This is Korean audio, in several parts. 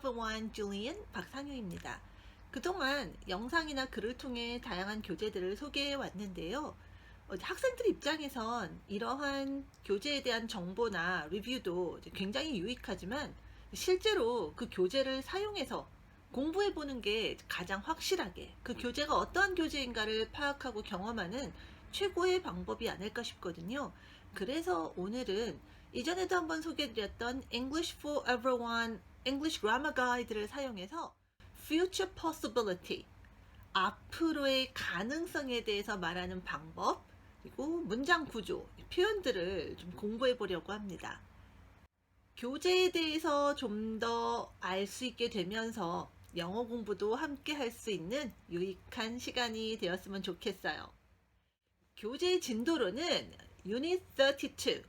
everyone, Julian 박상효입니다. 그동안 영상이나 글을 통해 다양한 교재들을 소개해 왔는데요. 어, 학생들 입장에선 이러한 교재에 대한 정보나 리뷰도 굉장히 유익하지만 실제로 그 교재를 사용해서 공부해 보는 게 가장 확실하게 그 교재가 어떠한 교재인가를 파악하고 경험하는 최고의 방법이 아닐까 싶거든요. 그래서 오늘은 이전에도 한번 소개드렸던 English for Everyone English Grammar Guide를 사용해서 Future Possibility 앞으로의 가능성에 대해서 말하는 방법 그리고 문장 구조 표현들을 좀 공부해 보려고 합니다. 교재에 대해서 좀 더 알 수 있게 되면서 영어 공부도 함께 할 수 있는 유익한 시간이 되었으면 좋겠어요. 교재 진도로는 유닛 32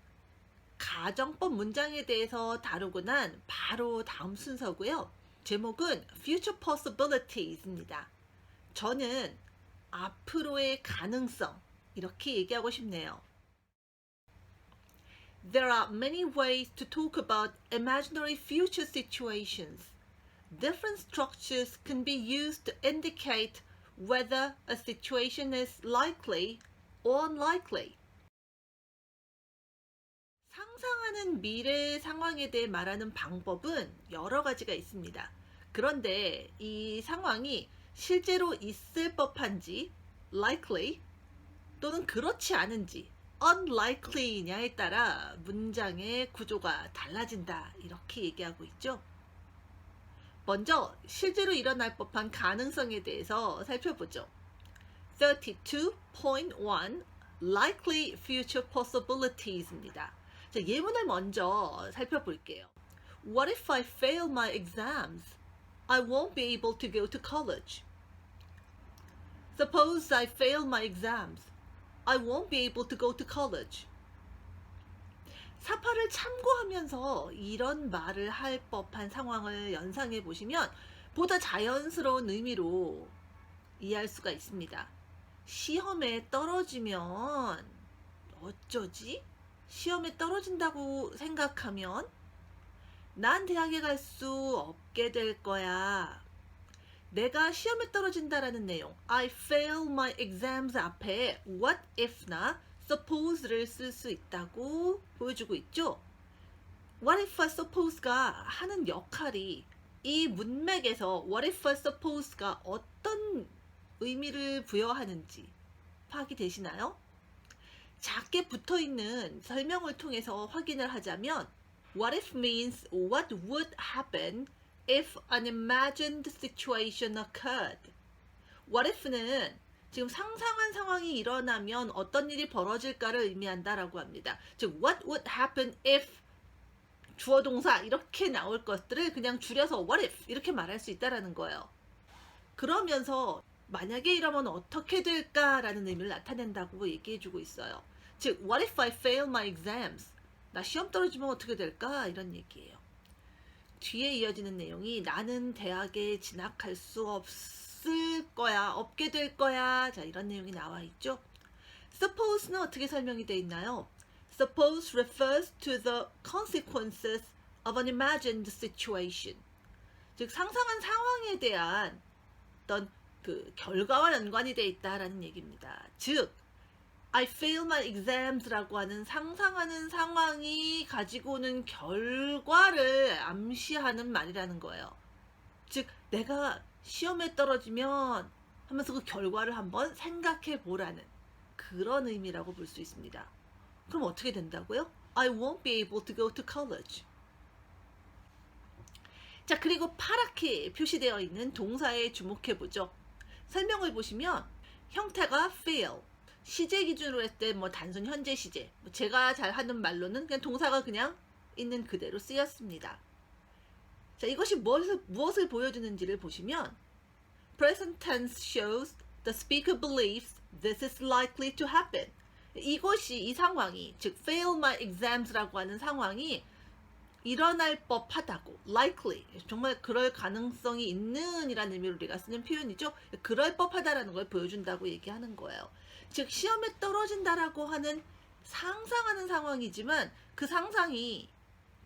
가정법 문장에 대해서 다루고 난 바로 다음 순서고요. 제목은 Future Possibilities입니다. 저는 앞으로의 가능성 이렇게 얘기하고 싶네요. There are many ways to talk about imaginary future situations. Different structures can be used to indicate whether a situation is likely or unlikely. 상상하는 미래 상황에 대해 말하는 방법은 여러 가지가 있습니다. 그런데 이 상황이 실제로 있을 법한지 likely 또는 그렇지 않은지 unlikely냐에 따라 문장의 구조가 달라진다. 이렇게 얘기하고 있죠. 먼저 실제로 일어날 법한 가능성에 대해서 살펴보죠. 32.1 Likely Future Possibilities입니다. 자, 예문을 먼저 살펴볼게요. What if I fail my exams? I won't be able to go to college. Suppose I fail my exams. I won't be able to go to college. 사파를 참고하면서 이런 말을 할 법한 상황을 연상해 보시면 보다 자연스러운 의미로 이해할 수가 있습니다. 시험에 떨어지면 어쩌지? 시험에 떨어진다고 생각하면 난 대학에 갈 수 없게 될 거야. 내가 시험에 떨어진다라는 내용 I fail my exams 앞에 what if나 suppose를 쓸 수 있다고 보여주고 있죠. What if I suppose가 하는 역할이 이 문맥에서 what if I suppose가 어떤 의미를 부여하는지 파악이 되시나요? 작게 붙어 있는 설명을 통해서 확인을 하자면 What if means what would happen if an imagined situation occurred. What if는 지금 상상한 상황이 일어나면 어떤 일이 벌어질까를 의미한다라고 합니다. 즉 what would happen if 주어 동사 이렇게 나올 것들을 그냥 줄여서 what if 이렇게 말할 수 있다라는 거예요. 그러면서 만약에 이러면 어떻게 될까라는 의미를 나타낸다고 얘기해 주고 있어요. 즉 what if I fail my exams? 나 시험 떨어지면 어떻게 될까? 이런 얘기예요. 뒤에 이어지는 내용이 나는 대학에 진학할 수 없을 거야, 없게 될 거야. 자, 이런 내용이 나와 있죠. suppose는 어떻게 설명이 되어 있나요? suppose refers to the consequences of an imagined situation. 즉, 상상한 상황에 대한 어떤 그 결과와 연관이 되어 있다라는 얘기입니다. 즉, I fail my exams라고 하는 상상하는 상황이 가지고 오는 결과를 암시하는 말이라는 거예요. 즉, 내가 시험에 떨어지면 하면서 그 결과를 한번 생각해 보라는 그런 의미라고 볼 수 있습니다. 그럼 어떻게 된다고요? I won't be able to go to college. 자, 그리고 파랗게 표시되어 있는 동사에 주목해 보죠. 설명을 보시면 형태가 fail, 시제 기준으로 했을 때 뭐 단순 현재 시제, 뭐 제가 잘 하는 말로는 그냥 동사가 그냥 있는 그대로 쓰였습니다. 자, 이것이 무엇을, 무엇을 보여주는지를 보시면 present tense shows the speaker believes this is likely to happen. 이것이 이 상황이 즉 fail my exams라고 하는 상황이 일어날 법하다고 likely 정말 그럴 가능성이 있는이라는 의미로 우리가 쓰는 표현이죠. 그럴 법하다라는 걸 보여준다고 얘기하는 거예요. 즉 시험에 떨어진다라고 하는 상상하는 상황이지만 그 상상이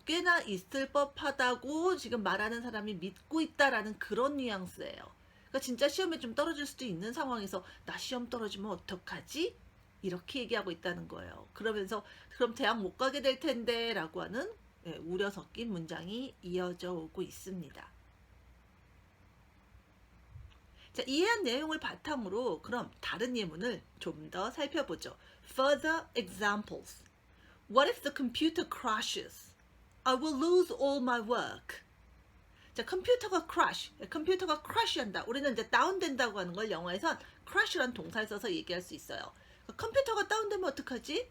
꽤나 있을 법하다고 지금 말하는 사람이 믿고 있다라는 그런 뉘앙스예요. 그러니까 진짜 시험에 좀 떨어질 수도 있는 상황에서 나 시험 떨어지면 어떡하지? 이렇게 얘기하고 있다는 거예요. 그러면서 그럼 대학 못 가게 될 텐데라고 하는 예, 우려 섞인 문장이 이어져 오고 있습니다. 자, 이해한 내용을 바탕으로 그럼 다른 예문을 좀 더 살펴보죠. Further examples. What if the computer crashes? I will lose all my work. 자, 컴퓨터가 crash, 컴퓨터가 crash한다. 우리는 이제 다운된다고 하는 걸 영어에선 crash란 동사를 써서 얘기할 수 있어요. 컴퓨터가 다운되면 어떡하지?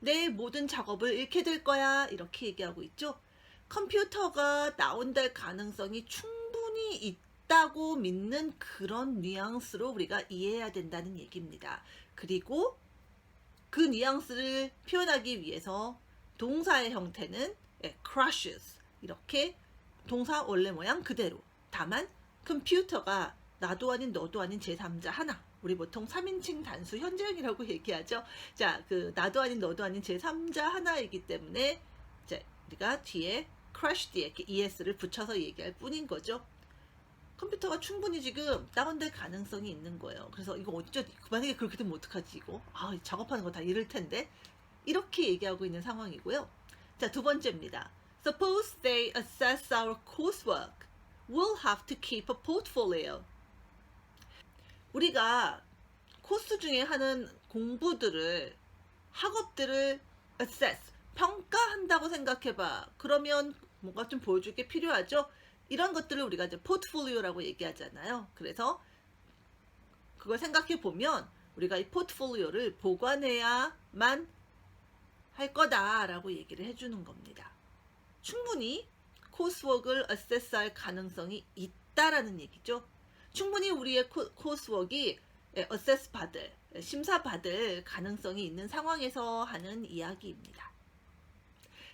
내 모든 작업을 잃게 될 거야. 이렇게 얘기하고 있죠. 컴퓨터가 다운될 가능성이 충분히 있다고 믿는 그런 뉘앙스로 우리가 이해해야 된다는 얘기입니다. 그리고 그 뉘앙스를 표현하기 위해서 동사의 형태는 예, crashes 이렇게 동사 원래 모양 그대로 다만 컴퓨터가 나도 아닌 너도 아닌 제3자 하나 우리 보통 3인칭 단수 현재형이라고 얘기하죠. 자, 그 나도 아닌 너도 아닌 제3자 하나이기 때문에 이제 우리가 뒤에 crash 뒤에 이렇게 es를 붙여서 얘기할 뿐인 거죠. 컴퓨터가 충분히 지금 다운될 가능성이 있는 거예요. 그래서 이거 어쩌 만약에 그렇게 되면 어떡하지 이거? 아, 작업하는 거다 잃을 텐데. 이렇게 얘기하고 있는 상황이고요. 자, 두 번째입니다. Suppose they assess our coursework. We'll have to keep a portfolio. 우리가 코스 중에 하는 공부들을 학업들을 assess 평가한다고 생각해봐. 그러면 뭔가 좀 보여줄 게 필요하죠. 이런 것들을 우리가 이제 포트폴리오라고 얘기하잖아요. 그래서 그걸 생각해 보면 우리가 이 포트폴리오를 보관해야만 할 거다라고 얘기를 해주는 겁니다. 충분히 코스웍을 어세스할 가능성이 있다라는 얘기죠. 충분히 우리의 코, 코스웍이 어세스 받을 심사 받을 가능성이 있는 상황에서 하는 이야기입니다.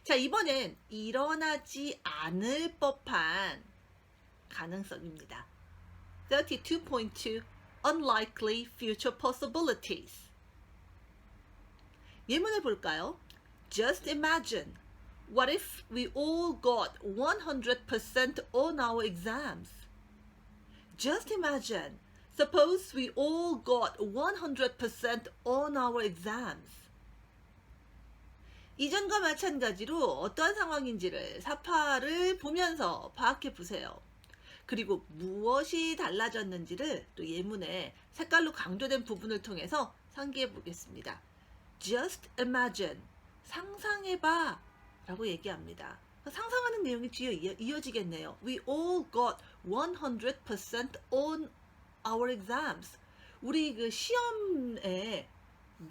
자 이번엔 일어나지 않을 법한 가능성입니다. 32.2 Unlikely future possibilities 예문을 볼까요? Just imagine. What if we all got 100% on our exams? Just imagine. Suppose we all got 100% on our exams. 이전과 마찬가지로 어떠한 상황인지를 사파를 보면서 파악해 보세요. 그리고 무엇이 달라졌는지를 또 예문에 색깔로 강조된 부분을 통해서 상기해 보겠습니다. Just imagine. 상상해봐. 라고 얘기합니다. 상상하는 내용이 뒤에 이어, 이어지겠네요. We all got 100% on our exams. 우리 그 시험에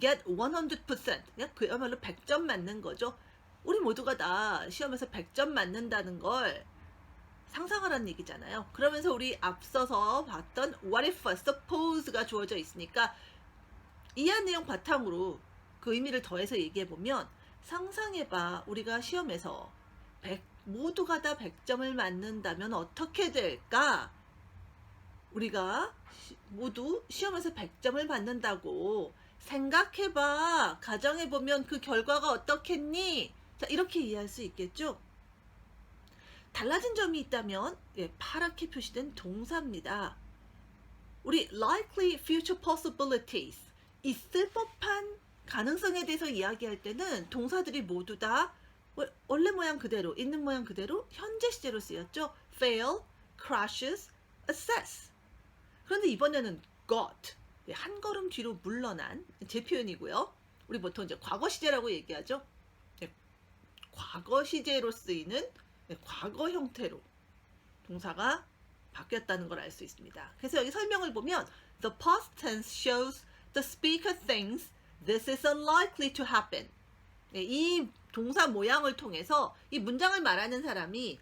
get 100% 그야말로 100점 맞는 거죠. 우리 모두가 다 시험에서 100점 맞는다는 걸 상상하라는 얘기잖아요. 그러면서 우리 앞서서 봤던 what if, suppose가 주어져 있으니까 이해한 내용 바탕으로 그 의미를 더해서 얘기해 보면 상상해봐 우리가 시험에서 100, 모두가 다 100점을 맞는다면 어떻게 될까? 우리가 시, 모두 시험에서 100점을 받는다고 생각해봐. 가정해보면 그 결과가 어떻겠니? 자, 이렇게 이해할 수 있겠죠? 달라진 점이 있다면, 예, 파랗게 표시된 동사입니다. 우리 likely future possibilities, 있을 법한 가능성에 대해서 이야기할 때는 동사들이 모두 다 원래 모양 그대로, 있는 모양 그대로 현재 시제로 쓰였죠. fail, crashes, assess. 그런데 이번에는 got, 예, 한 걸음 뒤로 물러난 제 표현이고요. 우리 보통 이제 과거 시제라고 얘기하죠. 예, 과거 시제로 쓰이는 예, 과거 형태로 동사가 바뀌었다는 걸 알 수 있습니다. 그래서 여기 설명을 보면 the past tense shows the speaker thinks this is unlikely to happen. 예, 이 동사 모양을 통해서 이 문장을 말하는 사람이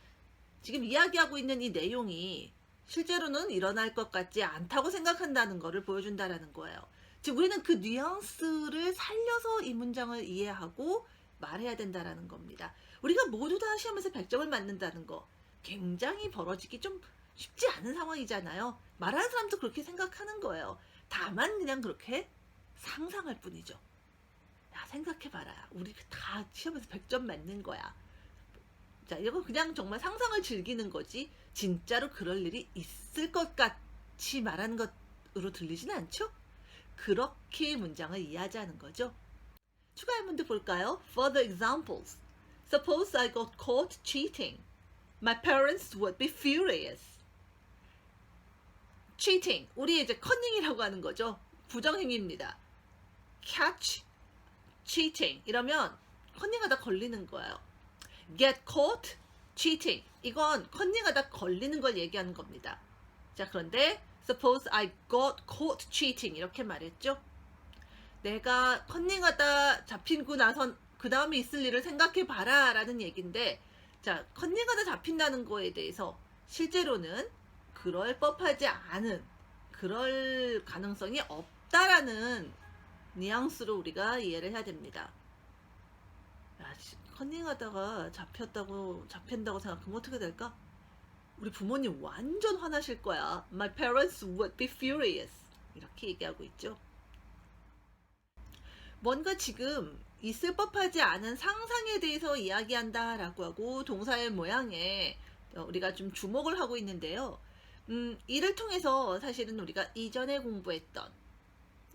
지금 이야기하고 있는 이 내용이 실제로는 일어날 것 같지 않다고 생각한다는 것을 보여준다라는 거예요. 즉 우리는 그 뉘앙스를 살려서 이 문장을 이해하고 말해야 된다라는 겁니다. 우리가 모두 다 시험에서 100점을 맞는다는 거 굉장히 벌어지기 좀 쉽지 않은 상황이잖아요. 말하는 사람도 그렇게 생각하는 거예요. 다만 그냥 그렇게 상상할 뿐이죠. 야, 생각해봐라. 우리 다 시험에서 100점 맞는 거야. 자, 이거 그냥 정말 상상을 즐기는 거지 진짜로 그럴 일이 있을 것 같이 말하는 것으로 들리진 않죠? 그렇게 문장을 이해하자는 거죠. 추가 예문도 볼까요? Further examples. Suppose I got caught cheating. My parents would be furious. cheating. 우리 이제 커닝이라고 하는 거죠. 부정행위입니다. catch, cheating. 이러면 커닝하다 걸리는 거예요. get caught, cheating. 이건 커닝하다 걸리는 걸 얘기하는 겁니다. 자, 그런데 suppose I got caught cheating 이렇게 말했죠. 내가 컨닝하다 잡히고 나선 그 다음에 있을 일을 생각해 봐라 라는 얘기인데 자 컨닝하다 잡힌다는 거에 대해서 실제로는 그럴 법하지 않은 그럴 가능성이 없다라는 뉘앙스로 우리가 이해를 해야 됩니다. 야, 씨, 컨닝하다가 잡혔다고 잡힌다고 생각하면 어떻게 될까? 우리 부모님 완전 화나실 거야. My parents would be furious. 이렇게 얘기하고 있죠. 뭔가 지금 있을 법하지 않은 상상에 대해서 이야기한다 라고 하고 동사의 모양에 어, 우리가 좀 주목을 하고 있는데요. 음, 이를 통해서 사실은 우리가 이전에 공부했던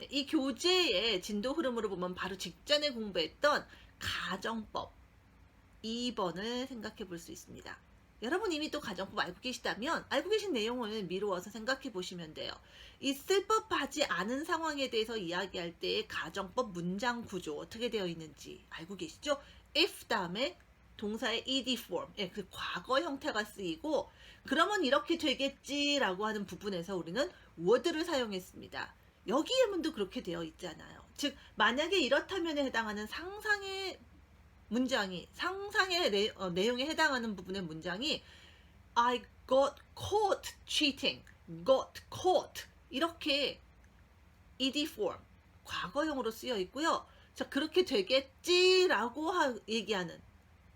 이 교재의 진도 흐름으로 보면 바로 직전에 공부했던 가정법 2번을 생각해 볼 수 있습니다. 여러분 이미 또 가정법 알고 계시다면 알고 계신 내용을 미루어서 생각해 보시면 돼요. 있을 법하지 않은 상황에 대해서 이야기할 때의 가정법 문장 구조 어떻게 되어 있는지 알고 계시죠? if 다음에 동사의 ed form, 예, 그 과거 형태가 쓰이고 그러면 이렇게 되겠지라고 하는 부분에서 우리는 would를 사용했습니다. 여기 예문도 그렇게 되어 있잖아요. 즉 만약에 이렇다면에 해당하는 상상의 문장이 상상의 내, 어, 내용에 해당하는 부분의 문장이 I got caught cheating, got caught 이렇게 ed form 과거형으로 쓰여 있고요. 자 그렇게 되겠지라고 하, 얘기하는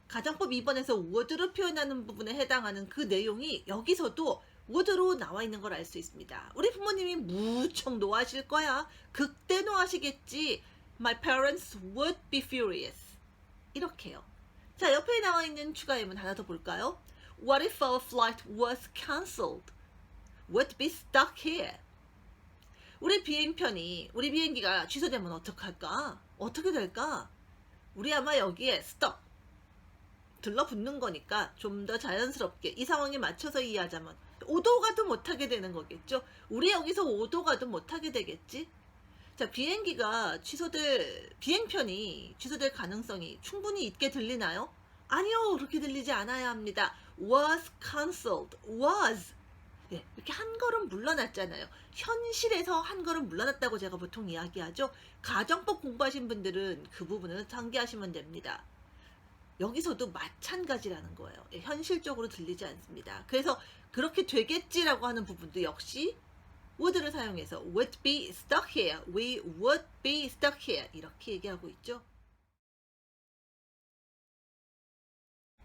가정법 2번에서 would로 표현하는 부분에 해당하는 그 내용이 여기서도 would로 나와 있는 걸 알 수 있습니다. 우리 부모님이 무척 노하실 거야. 극대 노하시겠지. My parents would be furious. 이렇게요. 자, 옆에 나와 있는 추가 예문 하나 더 볼까요? What if our flight was cancelled? Would be stuck here. 우리 비행편이 우리 비행기가 취소되면 어떡할까? 어떻게 될까? 우리 아마 여기에 stuck 들러붙는 거니까 좀 더 자연스럽게 이 상황에 맞춰서 이해하자면 오도 가도 못하게 되는 거겠죠. 우리 여기서 오도 가도 못하게 되겠지. 자, 비행기가 취소될, 비행편이 취소될 가능성이 충분히 있게 들리나요? 아니요, 그렇게 들리지 않아야 합니다. was cancelled, was. 예, 이렇게 한 걸음 물러났잖아요. 현실에서 한 걸음 물러났다고 제가 보통 이야기하죠. 가정법 공부하신 분들은 그 부분을 상기하시면 됩니다. 여기서도 마찬가지라는 거예요. 예, 현실적으로 들리지 않습니다. 그래서 그렇게 되겠지라고 하는 부분도 역시 would를 사용해서 would be stuck here, we would be stuck here 이렇게 얘기하고 있죠.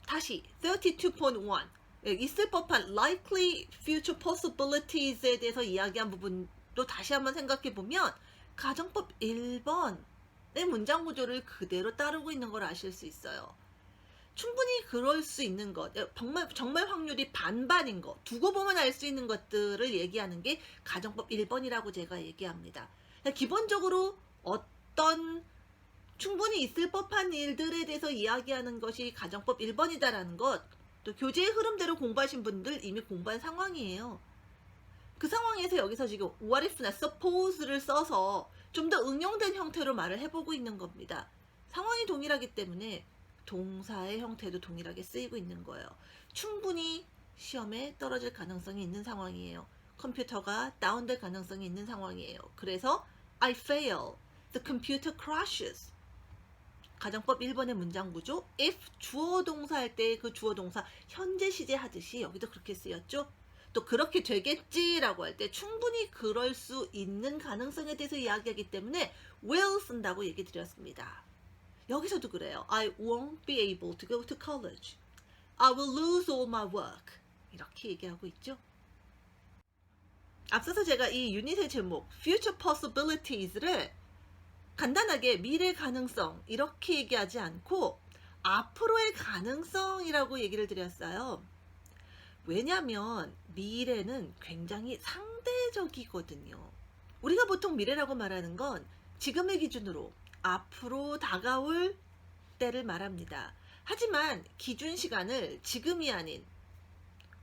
다시 32.1 예, 있을 법한 likely future possibilities에 대해서 이야기한 부분도 다시 한번 생각해 보면 가정법 1번의 문장 구조를 그대로 따르고 있는 걸 아실 수 있어요. 충분히 그럴 수 있는 것, 예, 정말, 정말 확률이 반반인 것, 두고 보면 알 수 있는 것들을 얘기하는 게 가정법 1번이라고 제가 얘기합니다. 기본적으로 어떤 충분히 있을 법한 일들에 대해서 이야기하는 것이 가정법 1번이다라는 것, 또 교재의 흐름대로 공부하신 분들 이미 공부한 상황이에요. 그 상황에서 여기서 지금 what if나 suppose를 써서 좀 더 응용된 형태로 말을 해보고 있는 겁니다. 상황이 동일하기 때문에 동사의 형태도 동일하게 쓰이고 있는 거예요. 충분히 시험에 떨어질 가능성이 있는 상황이에요. 컴퓨터가 다운될 가능성이 있는 상황이에요. 그래서 I fail. The computer crashes. 가정법 1번의 문장 구조 if 주어 동사 할 때 그 주어 동사 현재 시제 하듯이 여기도 그렇게 쓰였죠. 또 그렇게 되겠지라고 할 때 충분히 그럴 수 있는 가능성에 대해서 이야기하기 때문에 will 쓴다고 얘기 드렸습니다. 여기서도 그래요. I won't be able to go to college. I will lose all my work. 이렇게 얘기하고 있죠. 앞서서 제가 이 유닛의 제목 Future Possibilities를 간단하게 미래 가능성 이렇게 얘기하지 않고 앞으로의 가능성이라고 얘기를 드렸어요. 왜냐면 미래는 굉장히 상대적이거든요. 우리가 보통 미래라고 말하는 건 지금의 기준으로 앞으로 다가올 때를 말합니다. 하지만 기준 시간을 지금이 아닌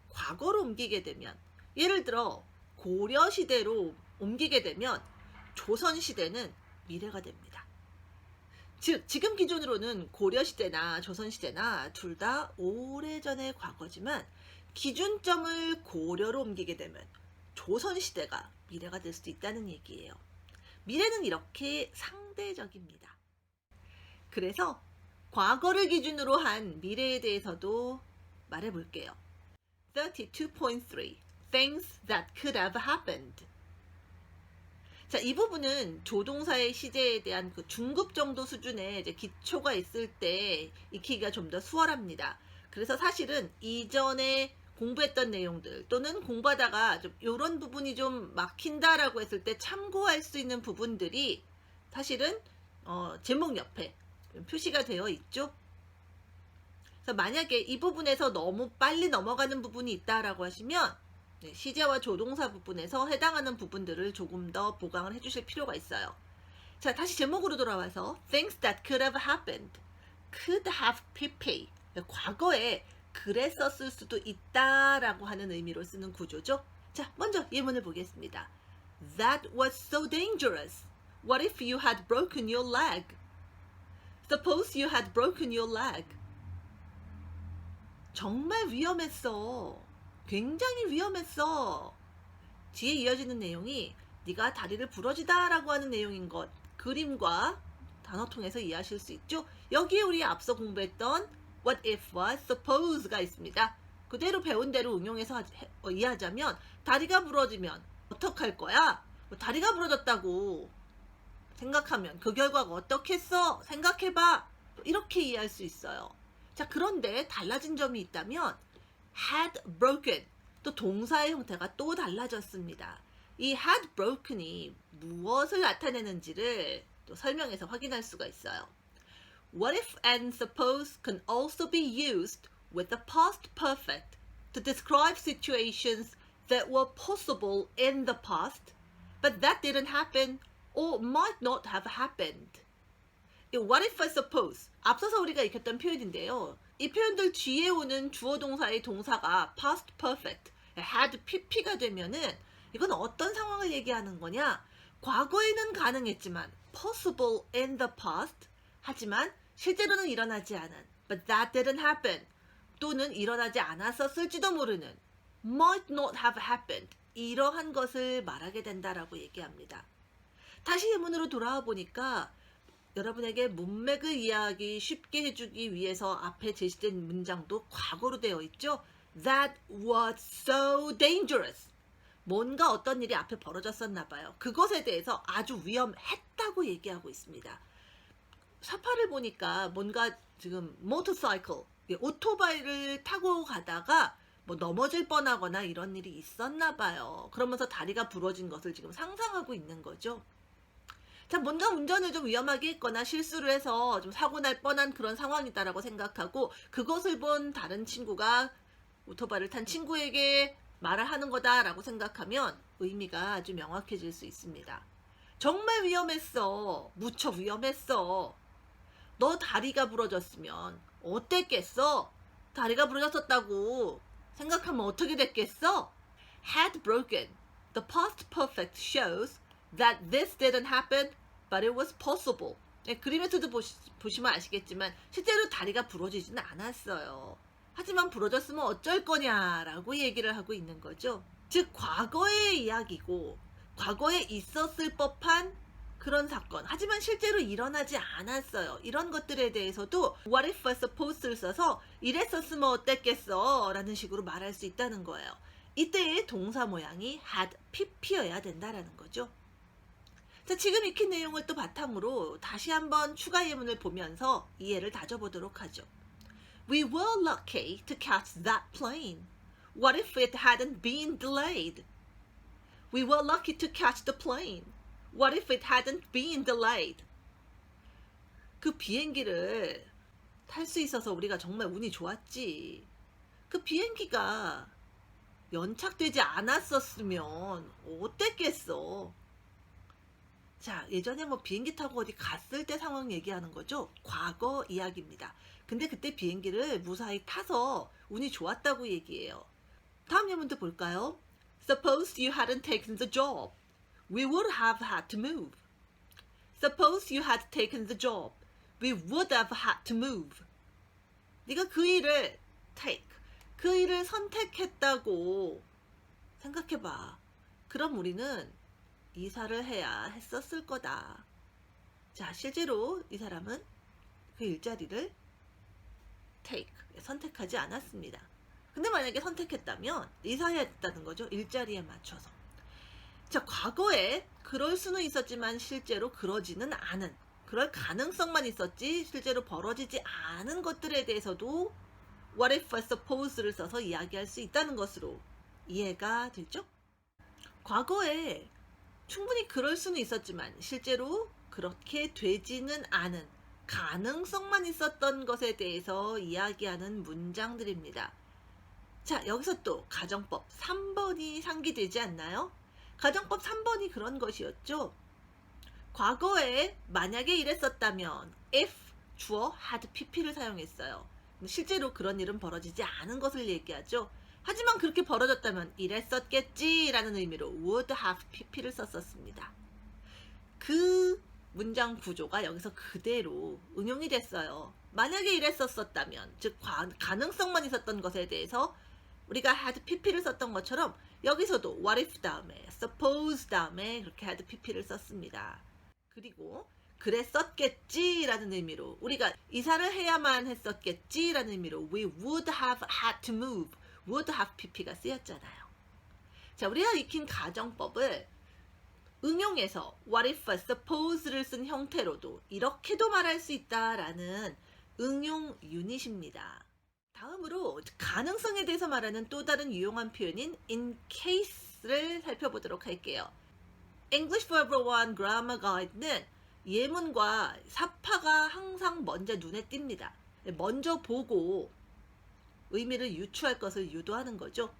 과거로 옮기게 되면 예를 들어 고려 시대로 옮기게 되면 조선 시대는 미래가 됩니다. 즉 지금 기준으로는 고려 시대나 조선 시대나 둘 다 오래전의 과거지만 기준점을 고려로 옮기게 되면 조선 시대가 미래가 될 수도 있다는 얘기예요. 미래는 이렇게 상대적입니다. 그래서 과거를 기준으로 한 미래에 대해서도 말해 볼게요. 32.3 Things that could have happened. 자, 이 부분은 조동사의 시제에 대한 그 중급 정도 수준의 이제 기초가 있을 때 익히기가 좀 더 수월합니다. 그래서 사실은 이전에 공부했던 내용들 또는 공부하다가 좀 이런 부분이 좀 막힌다라고 했을 때 참고할 수 있는 부분들이 사실은 어, 제목 옆에 표시가 되어 있죠. 그래서 만약에 이 부분에서 너무 빨리 넘어가는 부분이 있다라고 하시면 네, 시제와 조동사 부분에서 해당하는 부분들을 조금 더 보강을 해주실 필요가 있어요. 자, 다시 제목으로 돌아와서 things that could have happened, could have pp. 과거에 그랬었을 수도 있다라고 하는 의미로 쓰는 구조죠. 자, 먼저 예문을 보겠습니다. That was so dangerous. What if you had broken your leg? Suppose you had broken your leg. 정말 위험했어. 굉장히 위험했어. 뒤에 이어지는 내용이 네가 다리를 부러지다라고 하는 내용인 것 그림과 단어 통해서 이해하실 수 있죠. 여기에 우리 앞서 공부했던 what if와 suppose가 있습니다. 그대로 배운 대로 응용해서 어, 이해하자면 다리가 부러지면 어떡할 거야? 뭐 다리가 부러졌다고 생각하면 그 결과가 어떻겠어? 생각해봐. 이렇게 이해할 수 있어요. 자, 그런데 달라진 점이 있다면 had broken 또 동사의 형태가 또 달라졌습니다. 이 had broken이 무엇을 나타내는지를 또 설명해서 확인할 수가 있어요. What if and suppose can also be used with the past perfect to describe situations that were possible in the past, but that didn't happen or might not have happened. 이 what if I suppose 앞서서 우리가 익혔던 표현인데요. 이 표현들 뒤에 오는 주어 동사의 동사가 past perfect, had pp가 되면은 이건 어떤 상황을 얘기하는 거냐? 과거에는 가능했지만 possible in the past 하지만 실제로는 일어나지 않은 but that didn't happen 또는 일어나지 않았었을지도 모르는 might not have happened 이러한 것을 말하게 된다라고 얘기합니다. 다시 예문으로 돌아와 보니까 여러분에게 문맥을 이해하기 쉽게 해주기 위해서 앞에 제시된 문장도 과거로 되어 있죠. That was so dangerous. 뭔가 어떤 일이 앞에 벌어졌었나 봐요. 그것에 대해서 아주 위험했다고 얘기하고 있습니다. 사파를 보니까 뭔가 지금 모터사이클, 오토바이를 타고 가다가 뭐 넘어질 뻔하거나 이런 일이 있었나 봐요. 그러면서 다리가 부러진 것을 지금 상상하고 있는 거죠. 자, 뭔가 운전을 좀 위험하게 했거나 실수를 해서 좀 사고 날 뻔한 그런 상황이다라고 생각하고 그것을 본 다른 친구가 오토바이를 탄 친구에게 말을 하는 거다라고 생각하면 의미가 아주 명확해질 수 있습니다. 정말 위험했어. 무척 위험했어. 너 다리가 부러졌으면 어땠겠어? 다리가 부러졌었다고 생각하면 어떻게 됐겠어? Had broken. The past perfect shows that this didn't happen, but it was possible. 네, 그림에서도 보시, 보시면 아시겠지만 실제로 다리가 부러지지는 않았어요. 하지만 부러졌으면 어쩔 거냐라고 얘기를 하고 있는 거죠. 즉 과거의 이야기고 과거에 있었을 법한 그런 사건. 하지만 실제로 일어나지 않았어요. 이런 것들에 대해서도 what if I suppose를 써서 이랬었으면 어땠겠어 라는 식으로 말할 수 있다는 거예요. 이때의 동사 모양이 had pp여야 된다라는 거죠. 자, 지금 익힌 내용을 또 바탕으로 다시 한번 추가 예문을 보면서 이해를 다져보도록 하죠. We were lucky to catch that plane. What if it hadn't been delayed? We were lucky to catch the plane. What if it hadn't been delayed? 그 비행기를 탈 수 있어서 우리가 정말 운이 좋았지. 그 비행기가 연착되지 않았었으면 어땠겠어. 자, 예전에 뭐 비행기 타고 어디 갔을 때 상황 얘기하는 거죠. 과거 이야기입니다. 근데 그때 비행기를 무사히 타서 운이 좋았다고 얘기해요. 다음 예문도 볼까요? Suppose you hadn't taken the job. We would have had to move. Suppose you had taken the job. We would have had to move. 네가 그 일을 take, 그 일을 선택했다고 생각해봐. 그럼 우리는 이사를 해야 했었을 거다. 자, 실제로 이 사람은 그 일자리를 take, 선택하지 않았습니다. 근데 만약에 선택했다면 이사해야 했다는 거죠. 일자리에 맞춰서. 자, 과거에 그럴 수는 있었지만 실제로 그러지는 않은, 그럴 가능성만 있었지 실제로 벌어지지 않은 것들에 대해서도 what if, suppose를 써서 이야기할 수 있다는 것으로 이해가 되죠? 과거에 충분히 그럴 수는 있었지만 실제로 그렇게 되지는 않은 가능성만 있었던 것에 대해서 이야기하는 문장들입니다. 자, 여기서 또 가정법 3번이 상기되지 않나요? 가정법 3번이 그런 것이었죠. 과거에 만약에 이랬었다면 if 주어 had pp를 사용했어요. 실제로 그런 일은 벌어지지 않은 것을 얘기하죠. 하지만 그렇게 벌어졌다면 이랬었겠지라는 의미로 would have pp를 썼었습니다. 그 문장 구조가 여기서 그대로 응용이 됐어요. 만약에 이랬었었다면, 즉 과- 가능성만 있었던 것에 대해서 우리가 had pp를 썼던 것처럼 여기서도 what if 다음에 suppose 다음에 그렇게 had pp를 썼습니다. 그리고 그랬었겠지라는 의미로 우리가 이사를 해야만 했었겠지라는 의미로 we would have had to move would have pp가 쓰였잖아요. 자, 우리가 익힌 가정법을 응용해서 what if, suppose를 쓴 형태로도 이렇게도 말할 수 있다라는 응용 유닛입니다. 다음으로 가능성에 대해서 말하는 또 다른 유용한 표현인 in case를 살펴보도록 할게요. English for Everyone Grammar Guide는 예문과 사파가 항상 먼저 눈에 띕니다. 먼저 보고 의미를 유추할 것을 유도하는 거죠.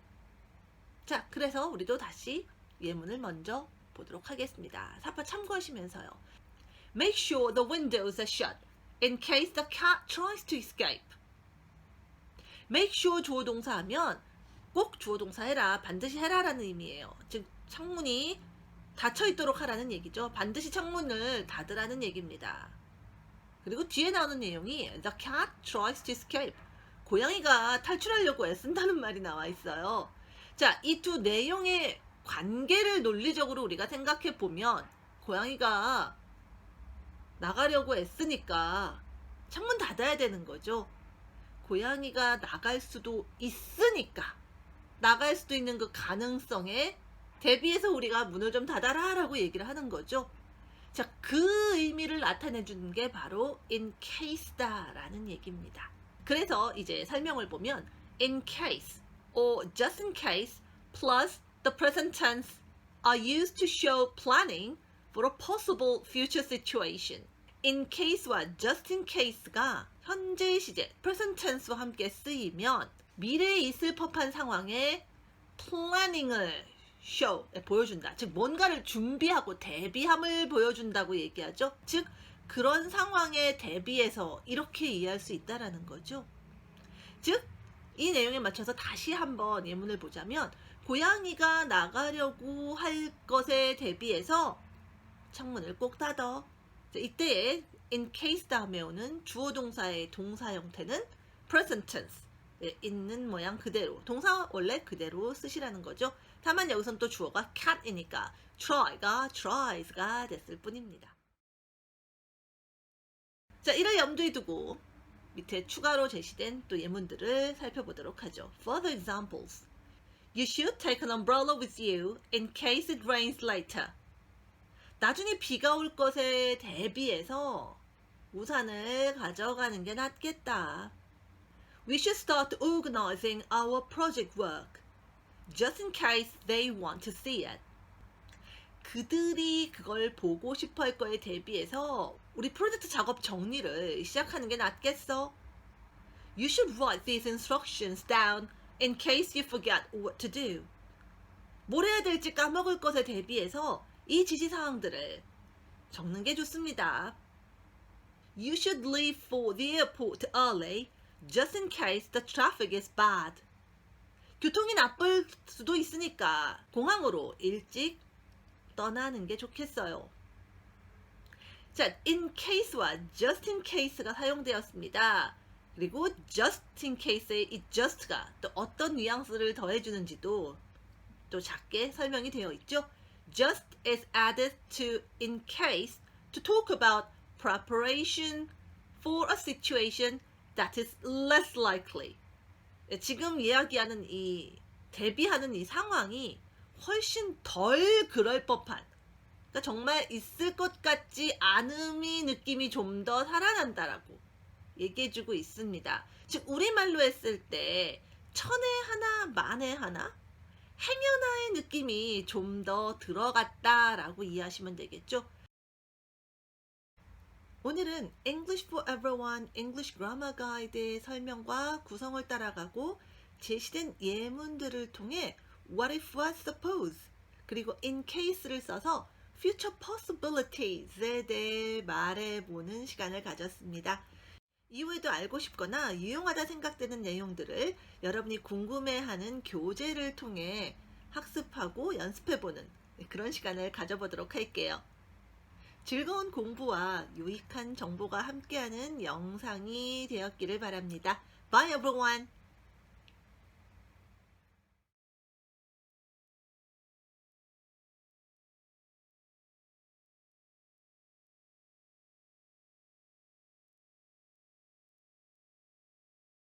자, 그래서 우리도 다시 예문을 먼저 보도록 하겠습니다. 사파 참고하시면서요. Make sure the windows are shut in case the cat tries to escape. Make sure 주어 동사 하면 꼭 주어 동사 해라, 반드시 해라 라는 의미예요. 즉 창문이 닫혀 있도록 하라는 얘기죠. 반드시 창문을 닫으라는 얘기입니다. 그리고 뒤에 나오는 내용이 the cat tries to escape. 고양이가 탈출하려고 애쓴다는 말이 나와 있어요. 자, 이 두 내용의 관계를 논리적으로 우리가 생각해 보면 고양이가 나가려고 애쓰니까 창문 닫아야 되는 거죠. 고양이가 나갈 수도 있으니까 나갈 수도 있는 그 가능성에 대비해서 우리가 문을 좀 닫아라 라고 얘기를 하는 거죠. 자, 그 의미를 나타내 주는 게 바로 in case다 라는 얘기입니다. 그래서 이제 설명을 보면 in case or just in case plus the present tense are used to show planning for a possible future situation. in case와 just in case가 현재 시제 present tense와 함께 쓰이면 미래에 있을 법한 상황에 planning을 show 보여준다. 즉 뭔가를 준비하고 대비함을 보여준다고 얘기하죠. 즉 그런 상황에 대비해서 이렇게 이해할 수 있다라는 거죠. 즉 이 내용에 맞춰서 다시 한번 예문을 보자면 고양이가 나가려고 할 것에 대비해서 창문을 꼭. 자, 이때에 in case 다음에 오는 주어 동사의 동사 형태는 present tense. 예, 있는 모양 그대로 동사 원래 그대로 쓰시라는 거죠. 다만 여기선 또 주어가 cat이니까 try가 tries가 됐을 뿐입니다. 자, 이를 염두에 두고 밑에 추가로 제시된 또 예문들을 살펴보도록 하죠. Further examples. You should take an umbrella with you in case it rains later. 나중에 비가 올 것에 대비해서 우산을 가져가는 게 낫겠다. We should start organizing our project work just in case they want to see it. 그들이 그걸 보고 싶어 할 거에 대비해서 우리 프로젝트 작업 정리를 시작하는 게 낫겠어? You should write these instructions down in case you forget what to do. 뭘 해야 될지 까먹을 것에 대비해서 이 지시사항들을 적는 게 좋습니다. You should leave for the airport early just in case the traffic is bad. 교통이 나쁠 수도 있으니까 공항으로 일찍 떠나는 게 좋겠어요. 자, in case와 just in case가 사용되었습니다. 그리고 just in case의 이 just가 또 어떤 뉘앙스를 더해주는지도 또 작게 설명이 되어 있죠. just is added to in case to talk about preparation for a situation that is less likely. 예, 지금 이야기하는 이 대비하는 이 상황이 훨씬 덜 그럴 법한 그러니까 정말 있을 것 같지 않음이 느낌이 좀 더 살아난다라고 얘기해주고 있습니다. 즉 우리말로 했을 때 천에 하나 만에 하나 행여나의 느낌이 좀 더 들어갔다라고 이해하시면 되겠죠. 오늘은 English for Everyone English Grammar Guide의 설명과 구성을 따라가고 제시된 예문들을 통해 What if, what suppose 그리고 in case를 써서 future possibilities에 대해 말해보는 시간을 가졌습니다. 이후에도 알고 싶거나 유용하다 생각되는 내용들을 여러분이 궁금해하는 교재를 통해 학습하고 연습해보는 그런 시간을 가져보도록 할게요. 즐거운 공부와 유익한 정보가 함께하는 영상이 되었기를 바랍니다. Bye everyone!